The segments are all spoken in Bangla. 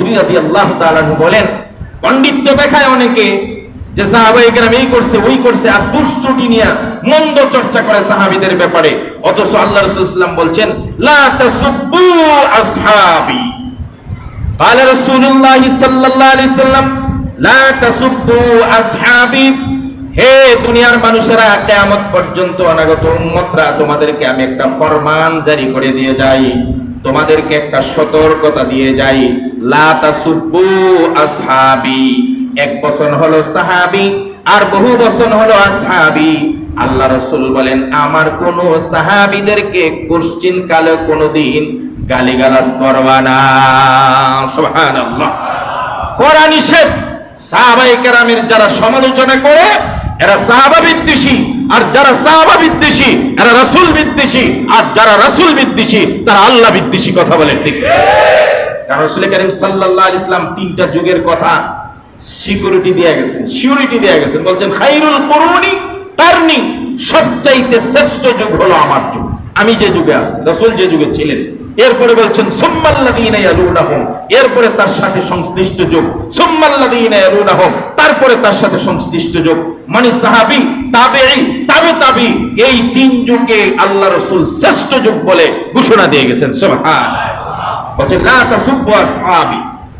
খুদরি রাদিয়াল্লাহু তাআলা আনহু বলেন পণ্ডিত্য দেখায় অনেকে যে সাহাবাই কেরাম এই করছে ওই করছে আর দুষ্টুটি নিয়ে মন্দ চর্চা করে সাহাবীদের ব্যাপারে অথচ আল্লাহ রাসূল সাল্লাল্লাহু আলাইহি ওয়াসাল্লাম বলছেন লা তাসুব্বু আসহাবি قال رسول الله صلى الله عليه وسلم لا تسبوا اصحابي হে দুনিয়ার মানুষেরা কিয়ামত পর্যন্ত অনাগত উম্মতরা তোমাদেরকে আমি একটা ফরমান জারি করে দিয়ে যাই তোমাদেরকে একটা সতর্কতা দিয়ে যাই। আসহাবি। এক বছর হলো সাহাবি, আর বহু বছর হলো আসহাবি। আল্লাহ রসুল বলেন, আমার কোন সাহাবিদেরকে কোশ্চিন কালে কোনোদিন গালিগালাজ করবা না। সুবহানাল্লাহ। করা নিষেধ সাহাবাই কেরামের যারা সমালোচনা করে এরা সাহাবা বিদ্বেষী, আর যারা সাহাবা বিদ্বেষী, এরা রাসূল বিদ্বেষী, আর যারা রাসূল বিদ্বেষী, তারা আল্লাহ বিদ্বেষী কথা বলে, ঠিক কারণ রাসূল করিম আলাইহি ইসলাম তিনটা যুগের কথা সিকিউরিটি দিয়ে গেছেন, সিউরিটি দিয়ে গেছেন, বলছেন, খাইরুল কুরুনি কারনি সবচাইতে শ্রেষ্ঠ যুগ হলো আমার যুগ। আমি যে যুগে আছি, রসুল যে যুগে ছিলেন এরপরে বলছেন এরপরে তার সাথে সংশ্লিষ্ট যুগ। তারপরে তার সাথে সংশ্লিষ্ট যুগ। মানে সাহাবী, তাবেঈ, তাবে তাবি, এই তিন যুগে আল্লাহ রসুল শ্রেষ্ঠ যুগ বলে ঘোষণা দিয়ে গেছেন।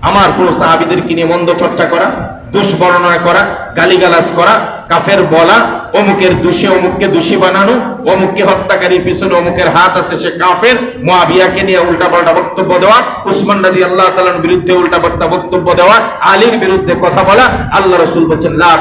আমার কোন সাহাবীদেরকে নিয়ে মন্দ চর্চা করা, দুষ্বর্ণনা করা, গালিগালাজ করা কাফের বলা, অমুকের দোষে অমুককে দোষী বানানো, অমুককে হত্যাকারীর পিছনে অমুকের হাত আছে সে কাফের, মুয়াবিয়াকে নিয়ে উল্টাপাল্টা বক্তব্য দেওয়া, উসমান রাজি আল্লাহ তালার বিরুদ্ধে উল্টাপাল্টা বক্তব্য দেওয়া, আলীর বিরুদ্ধে কথা বলা, আল্লাহ রসুল বলেন লা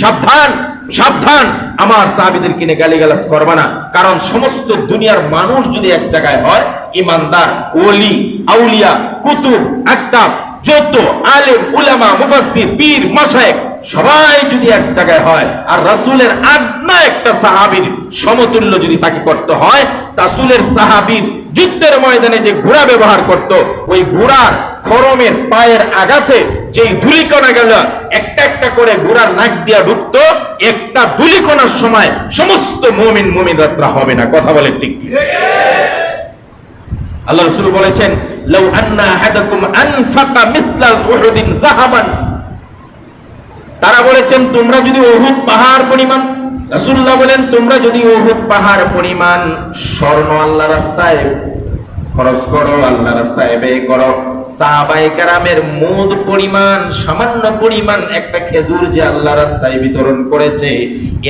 সাবধান সাবধান। আমার সাহাবীদেরকে নিয়ে গালিগালাজ করবা না। কারণ সমস্ত দুনিয়ার মানুষ যদি এক জায়গায় হয়, ইমানদার, ওলি, আউলিয়া, কুতুব, আক্তাব যত আলেম, উলামা, মুফাসসির, পীর, মাশায়েখ, সবাই যদি এক জায়গায় হয়, আর রাসূলের আদনা একটা সাহাবীর সমতুল্য যদি তাকে করতে হয়, রাসূলের সাহাবীর যুদ্ধের ময়দানে যে ঘোড়া ব্যবহার করত, ওই ঘোড়ার খরমের পায়ের আঘাতে যেই ধুলিকণা গেল একটা একটা করে ঘোড়ার নাক দিয়া ঢুকতো একটা ধুলিকণার সময় সমস্ত মুমিন মুমিনাতরা হবে না। কথা বলে ঠিক আল্লাহ রাসূল বলেছেন লাউ আন্না আহাদাকুম আনফাকা মিসলা উহুদিন যাহাবান। তারা বলেছেন, তোমরা যদি উহুদ পাহাড় পরিমাণ রাসূলুল্লাহ বলেন, তোমরা যদি উহুদ পাহাড় পরিমাণ স্বর্ণ আল্লাহ রাস্তায় খরচ করো, আল্লাহ রাস্তায় ব্যয় করো। সাহাবায়ে কেরামের মুদ পরিমাণ, সামান্য পরিমাণ একটা খেজুর যে আল্লাহ রাস্তায় বিতরণ করেছে,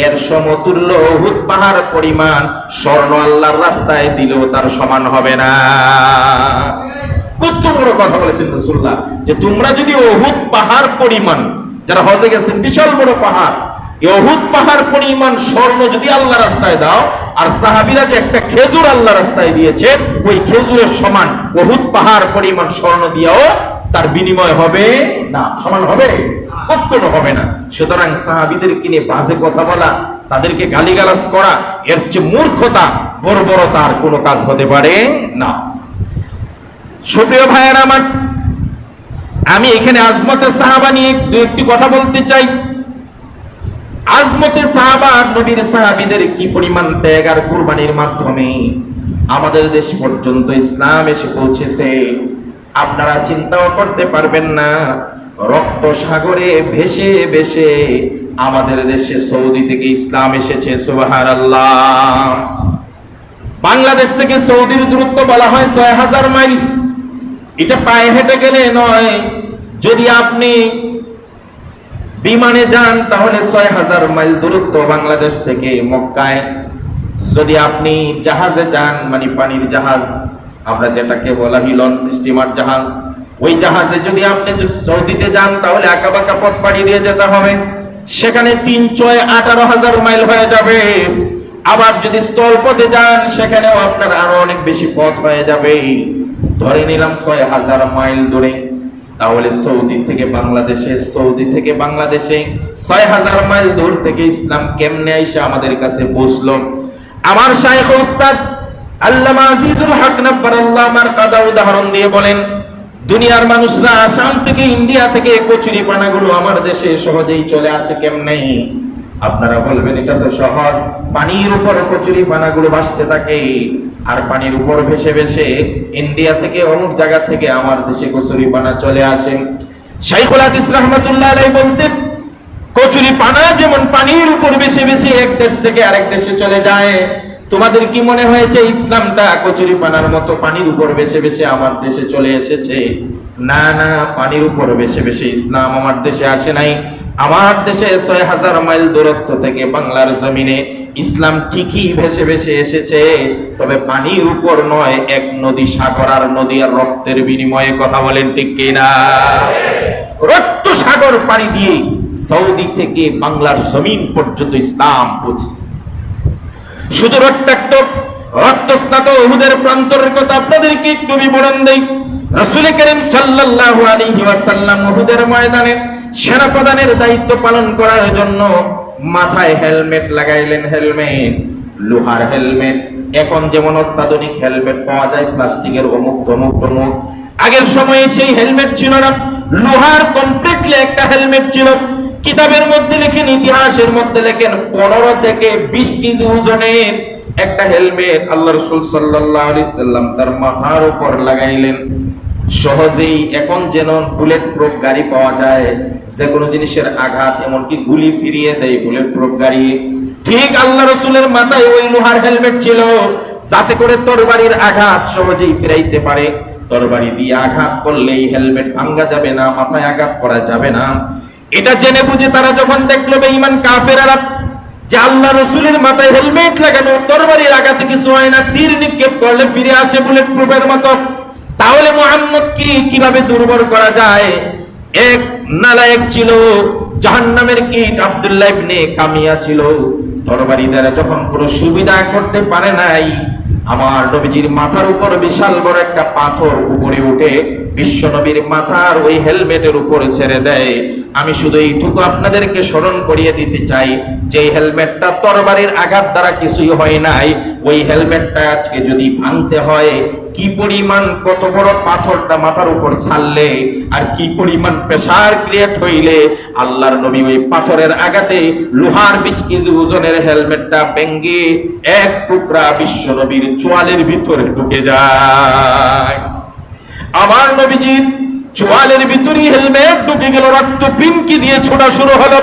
এর সমতুল্য উহুদ পাহাড় পরিমাণ স্বর্ণ আল্লাহর রাস্তায় দিলেও তার সমান হবে না। কত বড় কথা বলেছেন রাসূলুল্লাহ, যে তোমরা যদি উহুদ পাহাড় পরিমাণ, যারা হজে গেছেন, বিশাল বড় পাহাড় অহুদ পাহাড় পরিমাণ স্বর্ণ যদি আল্লাহ রাস্তায় দাও, আর সাহাবিরা যে একটা খেজুর আল্লাহ রাস্তায় দিয়েছে, ওই খেজুরের সমান অহুদ পাহাড় পরিমাণ স্বর্ণ দিয়েও তার বিনিময় হবে না। সমান হবে? কখনো হবে না। সুতরাং সাহাবিদের কিনে বাজে কথা বলা, তাদেরকে গালিগালাজ করা, এর চেয়ে মূর্খতা, বর্বরতা আর কোনো কাজ হতে পারে না। সুপ্রিয় ভাইয়ের আমার, আমি এখানে আজমতে সাহাবা নিয়ে দু একটি কথা বলতে চাই। আজমতে সাহাবা নবীর সাহাবিদের কি পরিমাণ ত্যাগ আর কুরবানির মাধ্যমে আমাদের দেশ পর্যন্ত ইসলাম এসে পৌঁছেছে? আপনারা চিন্তাও করতে পারবেন না, রক্ত সাগরে ভেসে ভেসে আমাদের দেশে সৌদি থেকে ইসলাম এসেছে সুবাহার আল্লাহ বাংলাদেশ থেকে সৌদির দূরত্ব বলা হয় ছয় হাজার মাইল। এটা পায়ে হেঁটে গেলে নয়। যদি আপনি বিমানে যান, তাহলে ছয় হাজার মাইল দূরত্ব বাংলাদেশ থেকে মক্কায়। যদি আপনি জাহাজে যান মানে পানির জাহাজ, আমরা যেটাকে বলা হিলন সিস্টেমার জাহাজ, ওই জাহাজে যদি আপনি সৌদিতে যান, তাহলে আঁকা বাঁকা পথ পাড়ি দিয়ে যেতে হবে। সেখানে তিন ছয় আঠারো হাজার মাইল হয়ে যাবে। আবার যদি স্থলপথে যান, সেখানেও আপনার আরও অনেক বেশি পথ হয়ে যাবে। ধরে নিলাম ছয় হাজার মাইল দূরে। তাহলে সৌদি থেকে বাংলাদেশে, সৌদি থেকে বাংলাদেশে ছয় হাজার মাইল দূর থেকে ইসলাম কেমনে এসে আমাদের কাছে পৌঁছলো আমার শায়েখ নব্বর আল্লাহ আমার কাদা উদাহরণ দিয়ে বলেন, দুনিয়ার মানুষরা আসাম থেকে ইন্ডিয়া থেকে কচুরি পানাগুলো আমার দেশে সহজেই চলে আসে কেমনে? আপনারা বলবেন, এটা তো সহজ। পানির উপর কচুরি পানাগুলো ভাসতে থাকে আর পানির উপর ভেসে ভেসে ইন্ডিয়া থেকে, অমুক জায়গা থেকে আমার দেশে কচুরি পানা চলে আসে। শাইখুল হাদিস রহমাতুল্লাহ আলাইহি বলতেন, কচুরি পানা যেমন পানির উপর ভেসে ভেসে এক দেশ থেকে আরেক দেশে চলে যায়, তোমাদের কি মনে হয়েছে ইসলামটা কচুরি পানার মতো পানির উপর ভেসে ভেসে আমার দেশে চলে এসেছে? না না, পানির উপর ভেসে ভেসে ইসলাম আমার দেশে আসে নাই। আমার দেশে ছয় হাজার মাইল দূরত্ব থেকে বাংলার জমিনে ইসলাম ঠিকই ভেসে ভেসে এসেছে। তবে পানির উপর নয়, এক নদী সাগর আর নদী আর রক্তের বিনিময়ে কথা বলেন ঠিক কিনা? রক্ত সাগর পানি দিয়ে সৌদি থেকে বাংলার জমিন পর্যন্ত ইসলাম পৌঁছেছে। শুধু রক্তাক্ত, রক্তস্নাত ওহুদের প্রান্তরের কথা আপনাদেরকে একটু বিবরণ দেই। রাসূল করিম সাল্লাল্লাহু আলাইহি ওয়াসাল্লাম ওহুদের ময়দানে সেনা প্রধানের দায়িত্ব পালন করার জন্য মাথায় হেলমেট লাগাইলেন হেলমেট, লোহার হেলমেট, এখন যেমন অত্যাধুনিক হেলমেট পাওয়া যায়, প্লাস্টিকের অমুক তমুক তমুক আগের সময়ে সেই হেলমেট ছিল না, লোহার কমপ্লিটলি একটা হেলমেট ছিল। কিতাবের মধ্যে লেখেন, ইতিহাসের মধ্যে লেখেন, পনেরো থেকে বিশ কেজি ওজনের একটা হেলমেট আল্লাহ রসুল সাল্লাম তার মাথার উপর লাগাইলেন। সহজেই এখন যেন বুলেট প্রুফ গাড়ি পাওয়া যায়। যে কোনো জিনিসের আঘাত, এমনকি গুলি ফিরিয়ে দেয় বুলেট প্রুফ গাড়ি। ঠিক আল্লাহ রসুলের মাথায় ওই লোহার হেলমেট ছিল, যাতে করে তরবারির আঘাত সহজেই ফিরাইতে পারে। তরবারি দিয়ে আঘাত করলেই হেলমেট ভাঙ্গা যাবে না, মাথায় আঘাত করা যাবে না। এটা জেনে বুঝে তারা যখন দেখল বেঈমান কাফেরারা যে আল্লাহ রসুলের মাথায় হেলমেট লাগানো, তরবারির আঘাতে কিছু হয় না, তীর নিক্ষেপ করলে ফিরে আসে বুলেট প্রুফের মতো। তাহলে মোহাম্মদ কি, কীভাবে দুর্বল করা যায়? এক নালায়েক ছিল, জাহান্নামের কীট আব্দুল্লাহ ইবনে কামিয়া ছিল। তরবারি দ্বারা যখন কোনো সুবিধা করতে পারে নাই, আমার নবীজির মাথার উপর বিশাল বড় একটা পাথর উপরে উঠে বিশ্ব নবীর মাথার ওই হেলমেটের উপর ছেড়ে দেয়। আমি শুধু এইটুকু আপনাদেরকে স্মরণ করিয়ে দিতে চাই, যে হেলমেটটা তরবারির আঘাত দ্বারা কিছুই হয় নাই। ওই হেলমেটটা আজকে যদি ভাঙতে হয় কি পরিমাণ, কত বড় পাথরটা মাথার উপর ছাড়লে আর কি পরিমাণ প্রেসার ক্রিয়েট হইলে, আল্লাহর নবী ওই পাথরের আঘাতে লোহার বিশ কেজি ওজনের হেলমেটটা ভেঙ্গে এক টুকরা বিশ্ব নবীর চোয়ালের ভিতরে ঢুকে যায়। আমার নবীজির চোয়ালের ভিতরে হেলমেট ঢুকে গেল, রক্ত পিনকি দিয়ে ছোটা শুরু হলো।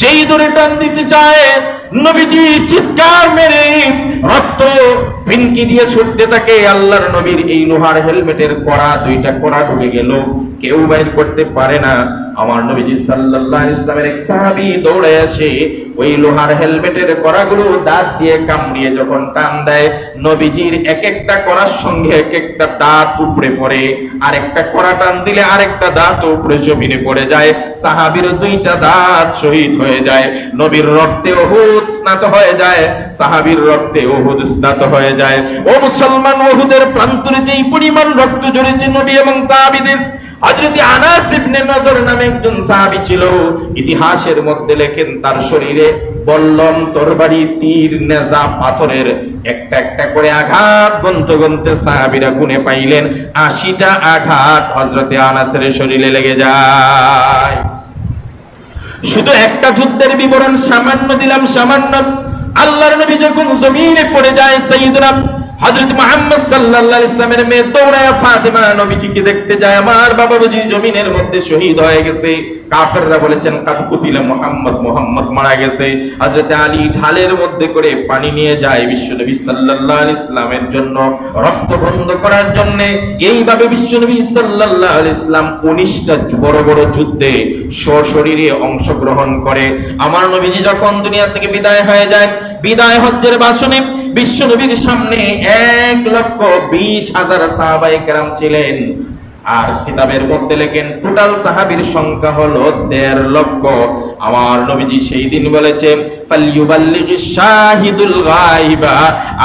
যেই দরে টান দিতে চায়, নবীজি চিৎকার মেরে রক্ত পিনকি দিয়ে ছুটতে থাকে, আল্লাহর নবীর এই লোহার হেলমেটের কড়া, দুইটা কড়া ঢুকে গেল। কেউ বাইর করতে পারে না। আমার নবীজি সাল্লাল্লাহু আলাইহি ইসলামের এক সাহাবী দৌড়ে আসে ওই লোহার হেলমেটের কড়াগুলো দাঁত দিয়ে কামড়িয়ে যখন টান দেয়, নবীজির এক একটা করার সঙ্গে এক একটা দাঁত উপড়ে পড়ে। আর একটা কড়া টান দিলে আরেকটা দাঁত উপরে জমিনে পড়ে যায়। সাহাবীর দুইটা দাঁত শহীদ হয়ে যায়। নবীর রক্তে ওহুদ স্নাত হয়ে যায়। সাহাবীর রক্তে স্নাত হয়ে যায়। ও মুসলমান প্রান্তরে পরিমাণ রক্ত ঝরেছে নবী এবং সাহাবীদের ইতিহাসের মধ্যে লেখেন, তার শরীরে তরবারি, তীর, নেজা, পাথরের একটা একটা করে আঘাত গন্ত গন্তে সাহাবীরা গুনে পাইলেন। আশিটা আঘাত আনাসের শরীরে লেগে যায়। শুধু একটা যুদ্ধের বিবরণ সামান্য দিলাম, সামান্য আল্লাহর নবী যখন জমিনে পড়ে যায় সাইয়েদনা হযরত মুহাম্মদ আলাইহি ইসলামের মেয়ে দৌড়ায় ফাতিমা নবীজিকে দেখতে যায়? আমার বাবা বুঝি জমিনের মধ্যে শহীদ হয়ে গেছে। কাফেররা বলেছেন, কাদ কুতিলা মোহাম্মদ মোহাম্মদ মারা গেছে। হযরত আলী ঢালের মধ্যে করে পানি নিয়ে যায় বিশ্বনবী আলাইহি ইসলামের জন্য রক্ত বন্ধ করার জন্য। এইভাবে বিশ্বনবী আলাইহি ইসলাম 19টা বড় বড় যুদ্ধে সশরীরে অংশগ্রহণ করে। আমার নবীজি যখন দুনিয়া থেকে বিদায় হয়ে যায় বিদায় হজ্জের বাসনে বিশ্ব নবীর সামনে এক লক্ষ বিশ হাজার সাহাবাই কেরাম ছিলেন। আর কিতাবের মধ্যে লেখেন, টোটাল সাহাবীর সংখ্যা হলো দেড় লক্ষ। আমার নবীজি সেই দিন গায়বা।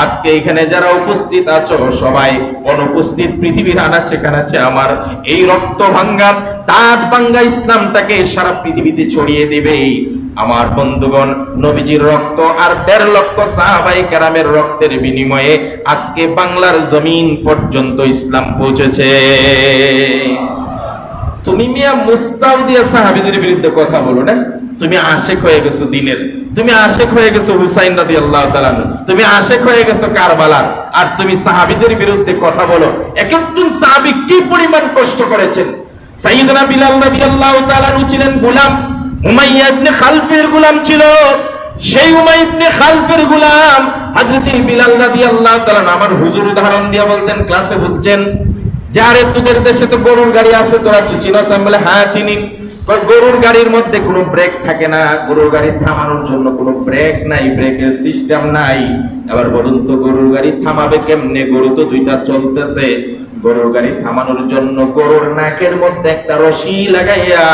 আজকে এখানে যারা উপস্থিত আছো, সবাই অনুপস্থিত পৃথিবীর আনাচে কানাচে আমার এই রক্ত ভাঙ্গা দাঁত ভাঙ্গা ইসলামটাকে সারা পৃথিবীতে ছড়িয়ে দেবে আমার বন্ধুগণ, নবীজির রক্ত আর দেড় লক্ষ সাহাবাই কেরামের রক্তের বিনিময়ে আজকে বাংলার জমিন পর্যন্ত ইসলাম পৌঁছেছে। তুমি মিয়া মুস্তাও দিয়ে সাহাবিদের বিরুদ্ধে কথা বলো না? তুমি আশেক হয়ে গেছো দিনের, তুমি আশেক হয়ে গেছো হুসাইন রাদি আল্লাহ তুমি আশেক হয়ে গেছো কারবালার, আর তুমি সাহাবিদের বিরুদ্ধে কথা বলো। এক একজন সাহাবি কি পরিমাণ কষ্ট করেছেন? সাইয়েদনা বিলাল রাদিয়াল্লাহু তাআলা ছিলেন গোলাম। উমাইয়া ইবনে খালফের গোলাম ছিল। সেই উমাই ইবনে খালফের গোলাম হযরত বিলাল রাদিয়াল্লাহু তাআলা আমার হুজুর উদাহরণ দিয়ে বলতেন, ক্লাসে বুঝছেন যে, আরে, তোদের দেশে তো গরুর গাড়ি আছে, তোরা চিনস? আমি বলে হ্যাঁ চিনি। গরুর গাড়ির মধ্যে কোনো ব্রেক থাকে না, গরুর গাড়ি থামানোর জন্য কোনো ব্রেক নাই, ব্রেকের সিস্টেম নাই। আবার বলুন তো, গরুর গাড়ি থামাবে কেমনে? গরু তো দুইটা চলতেছে, গরুর গাড়ি থামানোর জন্য গরুর নাকের মধ্যে একটা রশি লাগাইয়া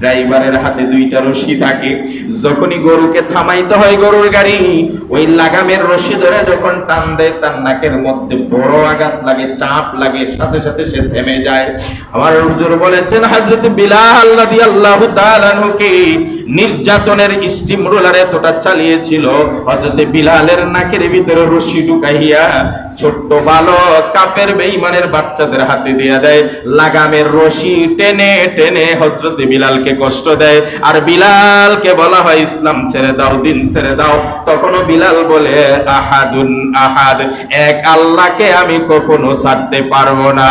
ড্রাইভারের হাতে দুইটা রশি থাকে। যখনই গরুকে থামাইতে হয় গরুর গাড়ি, ওই লাগামের রশি ধরে যখন টান দেয়, তার নাকের মধ্যে বড় আঘাত লাগে, চাপ লাগে, সাথে সাথে সে থেমে যায়। আমার হুজুর বলেছেন হযরত বিলাল রাদিয়াল্লাহু তাআলা আনহুকে নির্যাতনের স্টিম রোলার এতটা চালিয়েছিল। হযরত বিলালের নাকের ভিতরে রশি ঢুকাইয়া ছোট্ট বালক কাফের বেঈমানের বাচ্চাদের হাতে দিয়ে দেয়। লাগামের রশি টেনে টেনে হজরতে বিলালকে কষ্ট দেয়। আর বিলালকে বলা হয়, ইসলাম ছেড়ে দাও, দিন ছেড়ে দাও। তখনও বিলাল বলে, আহাদুন আহাদ, এক আল্লাহকে আমি কখনো ছাড়তে পারব না।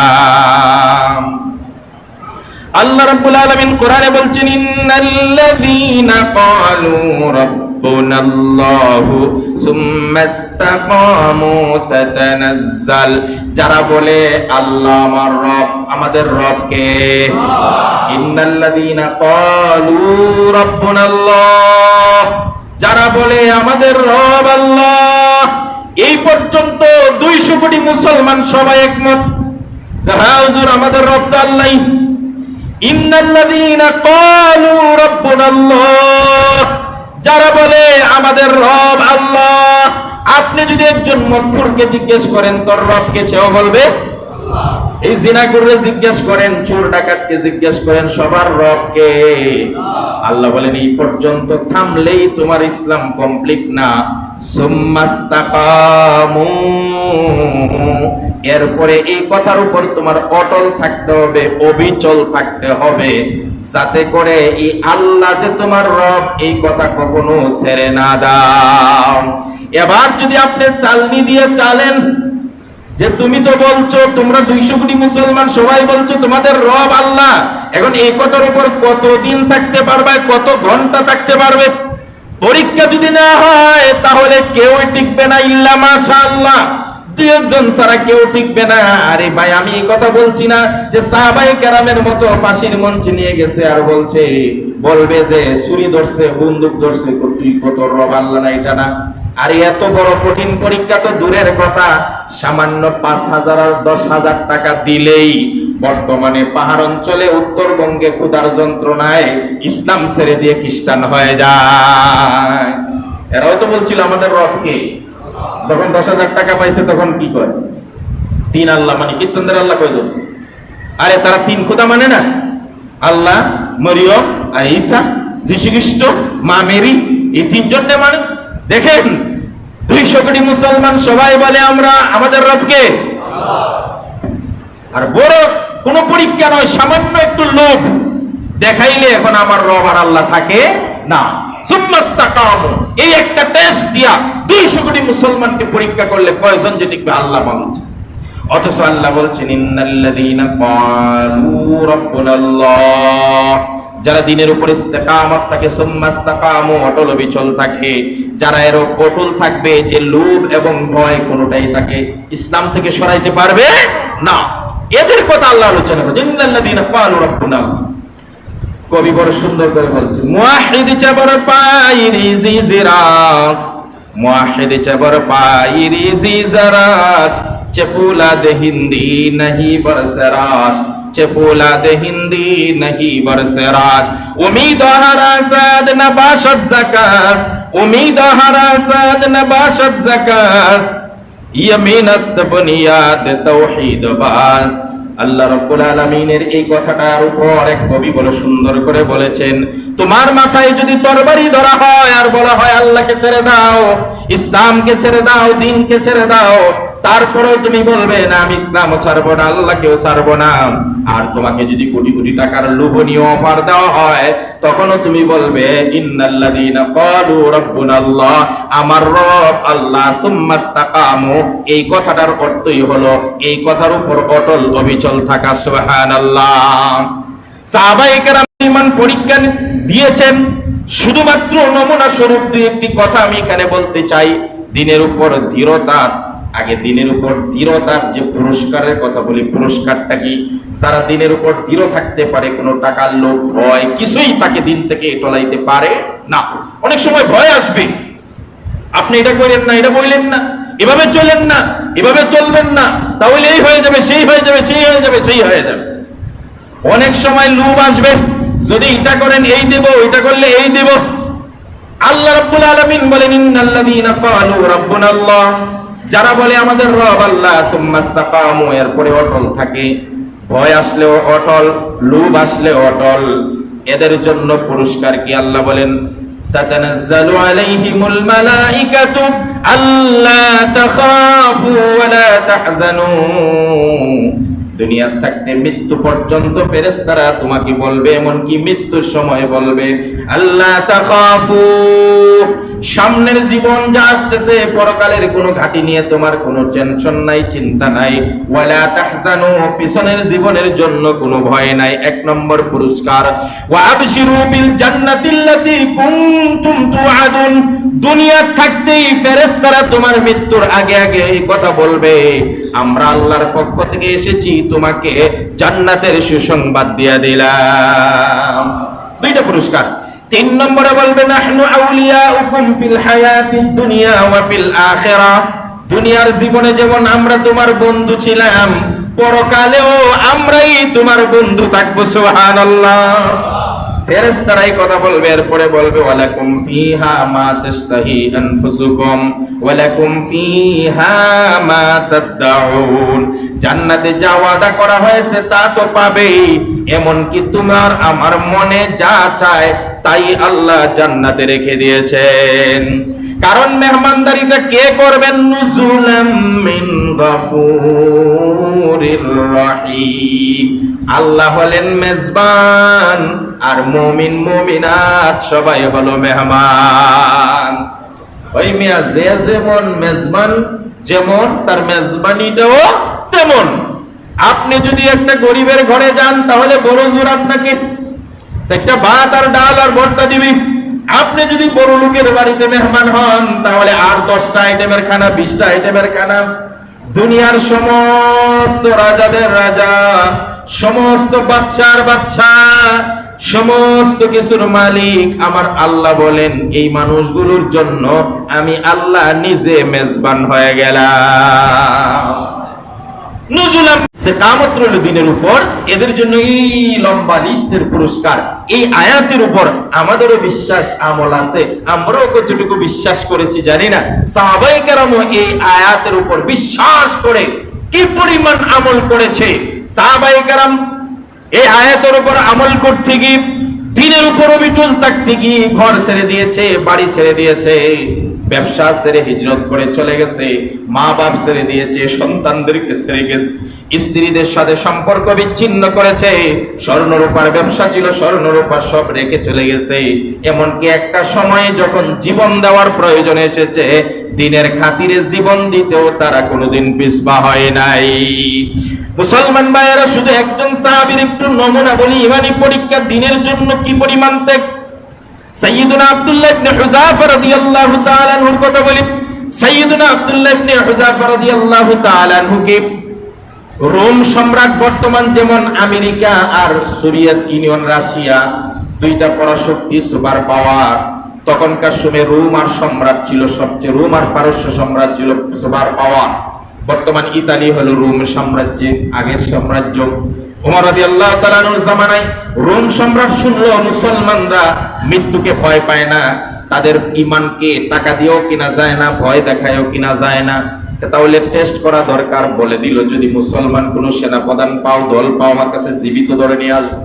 আল্লাহ কোরআনে বলছেন যারা বলে, আল্লাহ আমার রব, আমাদের রব কে? যারা বলে, আমাদের রব আল্লাহ, এই পর্যন্ত 200 কোটি মুসলমান সবাই একমত। আমাদের রব তো রাব্বুনাল্লাহ যারা বলে আমাদের রব আল্লাহ। আপনি যদি একজন মক্কুরকে জিজ্ঞেস করেন তোর রবকে সেও বলবে? এই জিনা জিনাকুররে জিজ্ঞেস করেন চোর ডাকাতকে জিজ্ঞেস করেন সবার রবকে আল্লাহ বলেন এই পর্যন্ত থামলেই তোমার ইসলাম কমপ্লিট না। সুম্মাস্তাকামু। এরপরে এই কথার উপর তোমার অটল থাকতে হবে, অবিচল থাকতে হবে। যাতে করে এই আল্লাহ যে তোমার রব, এই কথা কখনো ছেড়ে না দাও। এবার যদি আপনি চালনি দিয়ে চালেন, যে তুমি তো বলছো, তোমরা দুইশো কোটি মুসলমান, সবাই বলছো তোমাদের রব আল্লাহ। এখন এই কথার উপর কত দিন থাকতে পারবে, কত ঘণ্টা থাকতে পারবে? পরীক্ষা যদি না হয়, তাহলে কেউ টিকবে না ইল্লা মাশাআল্লাহ। একজন কেউ টিকবে না। আরে ভাই, আমি কথা বলছি না যে সাহাবাই কেরামের মতো ফাঁসির মঞ্চে নিয়ে গেছে আর বলছে, বলবে যে চুরি ধরছে, বন্দুক ধরছে তুই কত রব, আল্লাহ না, এটা না। আর এত বড় কঠিন পরীক্ষা তো দূরের কথা। সামান্য পাঁচ হাজার আর দশ হাজার টাকা দিলেই বর্তমানে পাহাড় অঞ্চলে উত্তরবঙ্গে ক্ষুদার যন্ত্রণায় ইসলাম ছেড়ে দিয়ে খ্রিস্টান হয়ে যায়। এরাও তো বলছিল আমাদের রবকে। যখন দশ হাজার টাকা পাইছে, তখন কি করে তিন আল্লাহ মানে খ্রিস্টানদের আল্লাহ কয়জন? আরে তারা তিন খোদা মানে না? আল্লাহ, মরিয়ম আর ঈসা যীশু খ্রিস্ট মা মেরি, এই তিনজন মানে? দেখেন, দুইশো কোটি মুসলমান সবাই বলে আমরা আমাদের রবকে। আর বড় কোন পরীক্ষা নয়, সামান্য একটু লোভ। দেখাইলে এখন আমার রব আর আল্লাহ থাকে না। সুম্মাস্তাকামু। এই একটা টেস্ট দিয়া দুইশো কোটি মুসলমানকে পরীক্ষা করলে কয়জন যে টিকবে? আল্লাহ বলছে অথচ আল্লাহ বলছেন যারা দিনের উপর ইস্তেকামত থাকে অটল অবিচল থাকে। যারা এর অটল থাকবে, যে লোভ এবং ভয় কোনোটাই তাকে ইসলাম থেকে সরাইতে পারবে না। এদের কথা আল্লাহ আলোচনা করেছেন, ইন্নাল্লাযীনা কবি বড় সুন্দর করে বলছে মুয়াহিদ পাইরি মুয়াহিদ চবর পাইরি জিজারাস চেফুলাদ হিন্দি নহি বরসরাস চেফুলাদ হিন্দি নহি বরসরাস উমিদ হারাসাদ নবাশত জাকাস, উমিদ হারাসাদ নবাশত জাকাস। ইয়ামিন است বুনিয়াদ তৌহিদ বাস্ত আল্লাহ রব্বুল আলমিনের এই কথাটার উপর এক কবি বলে সুন্দর করে বলেছেন, তোমার মাথায় যদি তরবারি ধরা হয় আর বলা হয় আল্লাহকে ছেড়ে দাও, ইসলামকে ছেড়ে দাও, দিনকে ছেড়ে দাও তারপরেও তুমি বলবে, না, আমি ইসলামও ছাড়বো না, আল্লাহকেও ছাড়বো না। আর তোমাকে যদি কোটি কোটি টাকার লোভনীয় অফার দেওয়া হয়, তখনও তুমি বলবে আমার রব আল্লাহ এই কথাটার অর্থই হলো, এই কথার উপর অটল অবিচল থাকা, সুবহানাল্লাহ। সাহাবায়ে পরীক্ষা দিয়েছেন। শুধুমাত্র নমুনা স্বরূপ দুই একটি কথা আমি এখানে বলতে চাই, দিনের উপর দৃঢ়তার আগে দিনের উপর দৃঢ়তার যে পুরস্কারের কথা বলি, পুরস্কারটা কি? যারা দিনের উপর দৃঢ় থাকতে পারে, কোনো টাকার লোভ, ভয়, কিছুই তাকে দিন থেকে টলাইতে পারে না। অনেক সময় ভয় আসবে। আপনি এটা করেন না, এটা বললেন না, এভাবে চলেন না, এভাবে চলবেন না, তাহলে এই হয়ে যাবে, সেই হয়ে যাবে, সেই হয়ে যাবে, সেই হয়ে যাবে। অনেক সময় লোভ আসবে, যদি এটা করেন, এই দেব এটা করলে এই দেব। আল্লাহ রাব্বুল আলামিন বলেন, ইন্নাল্লাযীনা ক্বালু রাব্বুনাল্লাহ যারা বলে আমাদের রব আল্লাহ সুম্মাস্তাকামু এরপরে অটল থাকে ভয় আসলেও অটল লোভ আসলেও অটল এদের জন্য পুরস্কার কি আল্লাহ বলেন تتنزل عليهم الملائكة ألا تخافوا ولا تحزنوا দুনিয়ার থাকতে মৃত্যু পর্যন্ত ফেরেশতারা তোমাকে বলবে, এমনকি মৃত্যুর সময় বলবে আল্লাহ সামনের জীবন যা আসতেছে, পরকালের কোনো ঘাটি নিয়ে তোমার কোনো টেনশন নাই, চিন্তা নাই। ওয়ালা তাহজানু, পিছনের জীবনের জন্য কোনো ভয় নাই। এক নম্বর পুরস্কার, ওয়া বিল জান্নাতিল্লাতী কুনতুম তুআদুন। দুনিয়া থাকতেই ফেরেশতারা তোমার মৃত্যুর আগে আগে এই কথা বলবে। আমরা আল্লাহর পক্ষ থেকে এসেছি তোমাকে জান্নাতের সুসংবাদ দিয়া দিলাম। দুইটা পুরস্কার। তিন নম্বরে বলবে, নাহনু আউলিয়াউকুম ফিল হায়াতিদ দুনিয়া ওয়া ফিল আখিরা। দুনিয়ার জীবনে যেমন আমরা তোমার বন্ধু ছিলাম, পরকালেও আমরাই তোমার বন্ধু থাকব, সুবহানাল্লাহ। ফেরেশতারাই কথা বলবে, এরপরে বলবে, ওয়ালাকুম ফিহা মা তাস্তাহি আনফুসুকুম, ওয়ালাকুম ফিহা মা তাদউন জান্নাতে যা ওয়াদা করা হয়েছে তা তো পাবেই এমন কি তোমার আমার মনে যা চায় তাই আল্লাহ জান্নাতে রেখে দিয়েছেন। কারণ মেহমানদারিটা কে করবেন? নুজুলাম মিন গাফুরির রহিম। আল্লাহ হলেন মেজবান। আর মুমিন মুমিনাত সবাই হলো মেহমান। ওই মিয়া যে যেমন মেজবান, যেমন তার মেজবানিটাও তেমন। আপনি যদি একটা গরিবের ঘরে যান, তাহলে বড় জোর আপনাকে। একটা ভাত আর ডাল আর ভর্তা দিবি। আপনি যদি বড় লোকের বাড়িতে মেহমান হন, তাহলে আর দশটা আইটেমের খানা, বিশটা আইটেমের খানা। দুনিয়ার সমস্ত রাজাদের রাজা, সমস্ত বাচ্চার বাচ্চা সমস্ত কিছুর মালিক আমার আল্লাহ বলেন, এই মানুষগুলোর জন্য আমি আল্লাহ নিজে মেজবান হয়ে গেলাম। দিনের উপর। এদের জন্য এই লম্বা পুরস্কার, এই আয়াতের উপর আমাদেরও বিশ্বাস আমল আছে। আমরাও কতটুকু বিশ্বাস করেছি জানি না। সাহাবাই এই আয়াতের উপর বিশ্বাস করে কি পরিমাণ আমল করেছে? সাহাবাই কেরাম এই আয়াতের উপর আমল করতে গিয়ে, দিনের উপর অবিচল থাকতে গিয়ে ঘর ছেড়ে দিয়েছে, বাড়ি ছেড়ে দিয়েছে, ব্যবসা ছেড়ে হিজরত করে চলে গেছে, মা বাপ ছেড়ে দিয়েছে, সন্তানদেরকে ছেড়ে গেছে, স্ত্রীদের সাথে সম্পর্ক বিচ্ছিন্ন করেছে, স্বর্ণরূপার ব্যবসা ছিল, স্বর্ণরূপার সব রেখে চলে গেছে। এমনকি একটা সময়ে যখন জীবন দেওয়ার প্রয়োজন এসেছে, দিনের খাতিরে জীবন দিতেও তারা কোনোদিন পিছপা হয় নাই। মুসলমান ভাইয়েরা, শুধু একজন সাহাবীর একটু নমুনা বলি, ইমানি পরীক্ষা দিনের জন্য কি পরিমাণ ত্যাগ? সাইয়্যিদুনা আব্দুল্লাহ ইবনে হুযাফা রাদিয়াল্লাহু তাআলা আনহুর কথা বলি, সাইয়্যিদুনা আব্দুল্লাহ ইবনে হুযাফা রাদিয়াল্লাহু তাআলা আনহুকে রোম সম্রাট বর্তমান যেমন আমেরিকা আর সোভিয়েত ইউনিয়ন, রাশিয়া, দুইটা পরাশক্তি সুপার পাওয়ার, তখনকার সময় রোম আর সম্রাট ছিল সবচেয়ে, রোম আর পারস্য সম্রাট ছিল সুপার পাওয়ার। বর্তমান ইতালি হলো রোম সাম্রাজ্যের আগের সাম্রাজ্য। উমর রাদিয়াল্লাহু তাআলার জামানায় রোম সম্রাট শুনলো, মুসলমানরা মৃত্যুকে ভয় পায় না, তাদের ইমানকে টাকা দিয়েও কিনা যায় না, ভয় দেখায়ও কিনা যায় না। তাহলে টেস্ট করা দরকার, বলে দিল, যদি মুসলমান কোন সেনা প্রধান পাও, দল পাও, আমার কাছে জীবিত ধরে নিয়ে আসবে।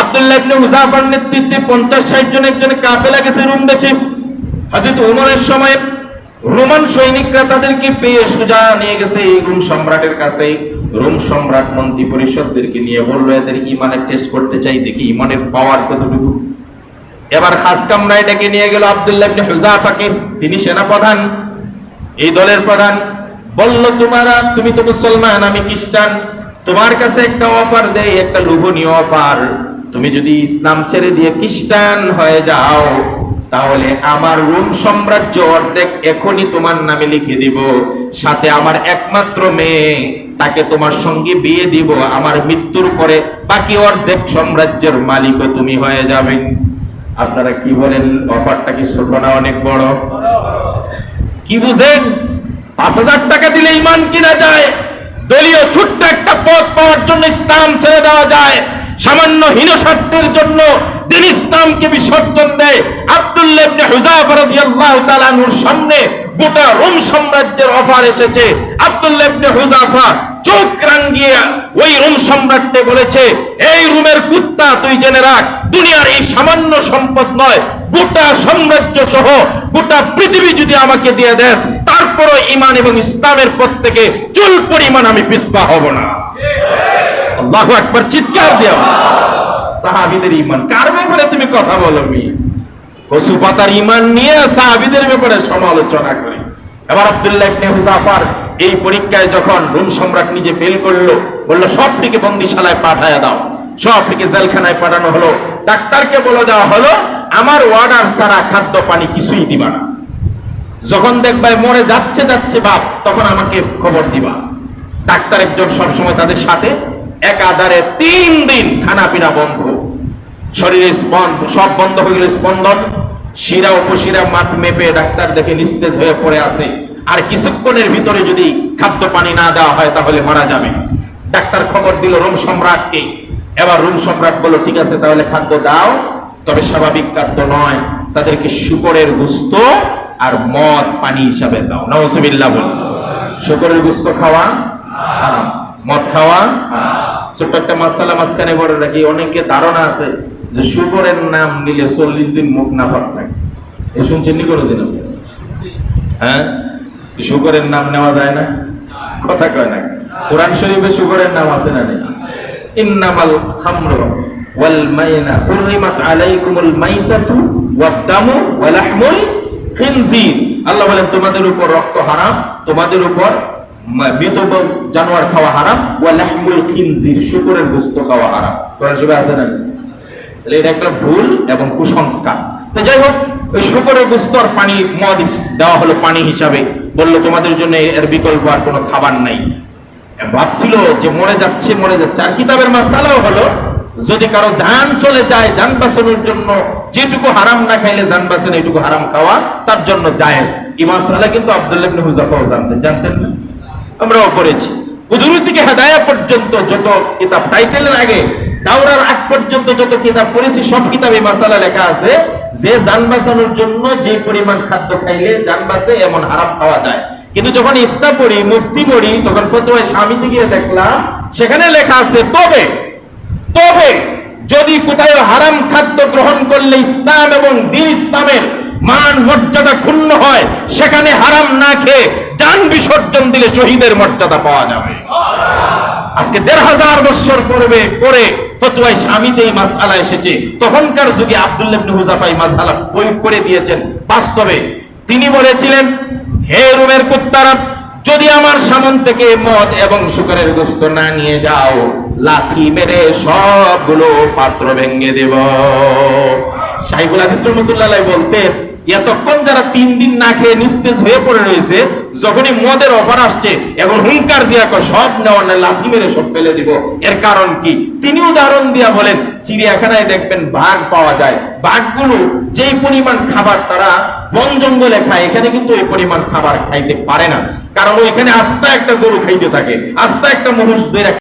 আব্দুল্লাহ নেতৃত্বে 50 60 জন একজন কাফেলা গেছে রোম দেশে। হযরত ওমরের সময় রোমান সৈনিকরা তাদেরকে পেয়ে সোজা নিয়ে গেছে এই রোম সম্রাটের কাছে। রোম সম্রাট মন্ত্রী পরিষদদেরকে নিয়ে বলল, এদের ইমানের টেস্ট করতে চাই, দেখি ইমানের পাওয়ার কতটুকু। এবার খাস কামরায় নিয়ে গেল আব্দুল্লাহ ইবনে হুজাফাকে তিনি সেনাপ্রধান, এই দলের প্রধান। বলল, তোমারা, তুমি তো মুসলমান, আমি খ্রিস্টান। তোমার কাছে একটা অফার দেয় একটা লোভনীয় অফার তুমি যদি ইসলাম ছেড়ে দিয়ে খ্রিস্টান হয়ে যাও তাহলে আমার রোম সাম্রাজ্য অর্ধেক এখনই তোমার নামে লিখে দিব। সাথে আমার একমাত্র মেয়ে, তাকে তোমার সঙ্গে বিয়ে দিব। আমার মৃত্যুর পরে বাকি অর্ধেক সাম্রাজ্যের মালিকও তুমি হয়ে যাবে। আপনারা কি বলেন, অফারটা কি ছোট না অনেক বড়? কি বুঝেন? পাঁচ হাজার টাকা দিলে ইমান কিনা যায়? দলীয় ছোট্ট একটা পথ পাওয়ার জন্য ইসলাম ছেড়ে দেওয়া যায়। সামান্য হীন স্বার্থের জন্য দিন ইসলামকে বিসর্জন দেয়। আনহুর সামনে গোটা রোম সাম্রাজ্যের অফার এসেছে। আব্দুল্লাহ ইবনে হুযাফা চোখ রাঙ্গিয়ে ওই রোম সম্রাটকে বলেছে, এই রুমের কুত্তা তুই জেনে রাখ, দুনিয়ার এই সামান্য সম্পদ নয়, গোটা সাম্রাজ্য সহ গোটা পৃথিবী যদি আমাকে দিয়ে দেস, তারপরও ইমান এবং ইসলামের পথ থেকে চুল পরিমাণ আমি পিছপা হব না। আল্লাহু আকবার চিৎকার দিও সাহাবীদের ইমান কার ব্যাপারে তুমি কথা বলো মি? কসু পাতার ইমান নিয়ে সাহাবীদের ব্যাপারে সমালোচনা করি। এবার আব্দুল্লাহ ইবনে হুজাফার এই পরীক্ষায় যখন রোম সম্রাট নিজে ফেল করল, বলল সবটিকে বন্দিশালায় পাঠায়া দাও। সবটিকে জেলখানায় পাঠানো হলো। ডাক্তারকে বলে দেওয়া হলো, আমার ওয়ার্ডার ছাড়া খাদ্য, পানি কিছুই দিবা না। যখন দেখবাই মরে যাচ্ছে যাচ্ছে বাপ, তখন আমাকে খবর দিবা। ডাক্তার একজন সবসময় তাদের সাথে একাধারে তিন দিন খানা পিনা বন্ধ। শরীরের স্পন্দ সব বন্ধ হয়ে গেল স্পন্দন। শিরা উপশিরা মাঠ মেপে ডাক্তার দেখে নিস্তেজ হয়ে পড়ে আছে। আর কিছুক্ষণের ভিতরে যদি খাদ্য পানি না দেওয়া হয় তাহলে মারা যাবে। ডাক্তার খবর দিল রোম সম্রাটকে। এবার রোম সম্রাট বলল, ঠিক আছে, তাহলে খাদ্য দাও। তবে স্বাভাবিক খাদ্য নয়। তাদেরকে শুকরের গুস্ত আর মদ পানি হিসাবে দাও। নওয়াজবিল্লাহ বল শুকরের গুস্ত খাওয়া মদ খাওয়া। ছোট্ট একটা মাসালা মাঝখানে বড় রাখি অনেকে ধারণা আছে যে শুকরের নাম নিলে চল্লিশ দিন মুখ না ভাব থাকে। এ শুনছেন নি কোনোদিন? হ্যাঁ? শুকরের নাম নেওয়া যায় না? কথা কয় না। কোরআন শরীফে শুকরের নাম আছে না নেই? ইন্নামাল খামরু ওয়াল মাইনা হুররিমাত আলাইকুমুল মাইতাতু ওয়াদ দামু ওয়া লাহমুল খিনজির। আল্লাহ বলেন তোমাদের উপর রক্ত হারাম তোমাদের উপর মৃত জানোয়ার খাওয়া হারাম, ওয়া লাহমুল খিনজির, শুকরের গোশত খাওয়া হারাম। কোরআন শরীফে আছে না? তাহলে এটা একটা ভুল এবং কুসংস্কার। তো যাই হোক, ওই শুকরের গোস্তর পানি, মদ দেওয়া হলো পানি হিসাবে। বলল, তোমাদের জন্য এর বিকল্প আর কোনো খাবার নাই। ভাবছিল যে মরে যাচ্ছে মরে যাচ্ছে। আর কিতাবের মাসালাও হলো, যদি কারও জান চলে যায়, জান বাঁচানোর জন্য যেটুকু হারাম না খাইলে জান বাঁচানো, এটুকু হারাম খাওয়া, তার জন্য জায়েজ। এই মাসালা কিন্তু আব্দুল্লাহ হুযাফাও জানতেন। জানতেন না? আমরাও পড়েছি কুদুরু থেকে হেদায়া পর্যন্ত যত কিতাব টাইটেলের আগে, দাওরার আগ পর্যন্ত যত কিতাব পড়েছি, সব কিতাবে মাসালা লেখা আছে। যে যান বাঁচানোর জন্য যে পরিমাণ খাদ্য খাইলে যান বাঁচে, এমন হারাম খাওয়া যায়। কিন্তু যখন ইফতা পড়ি, মুফতি পড়ি, তখন ফতোয়ায় স্বামীতে গিয়ে দেখলাম, সেখানে লেখা আছে, তবে তবে যদি কোথায় হারাম খাদ্য গ্রহণ করলে ইসলাম এবং দিন ইসলামের মান মর্যাদা ক্ষুণ্ণ হয়, সেখানে হারাম না খেয়ে যান বিসর্জন দিলে শহীদের মর্যাদা পাওয়া যাবে। আজকে দেড় হাজার বছর পূর্বে পরে ফতুয়ায় স্বামীতে এই মাসআলা এসেছে। তখনকার যুগে আব্দুল্লাহ এই মাসআলা প্রয়োগ করে দিয়েছেন। বাস্তবে তিনি বলেছিলেন, হে রুমের কুত্তারা, যদি আমার সামন থেকে মদ এবং শুকরের গোস্ত না নিয়ে যাও, লাথি মেরে সবগুলো পাত্র ভেঙে দেব। সাইবুল হাদিস রহমতুল্লাহ বলতেন এতক্ষণ যারা তিন দিন না খেয়ে নিস্তেজ হয়ে পড়ে রয়েছে, যখনই মদের অফার আসছে, এখন হুঙ্কার দিয়া সব নেওয়া না, লাথি মেরে সব ফেলে দিব। এর কারণ কি? তিনি উদাহরণ দিয়া বলেন, চিড়িয়াখানায় দেখবেন বাঘ পাওয়া যায়। বাঘগুলো যেই পরিমাণ খাবার তারা বন জঙ্গলে খায়, এখানে কিন্তু ওই পরিমাণ খাবার খাইতে পারে না। কারণ ওইখানে আস্তা একটা গরু খাইতে থাকে, আস্তা একটা মনুষ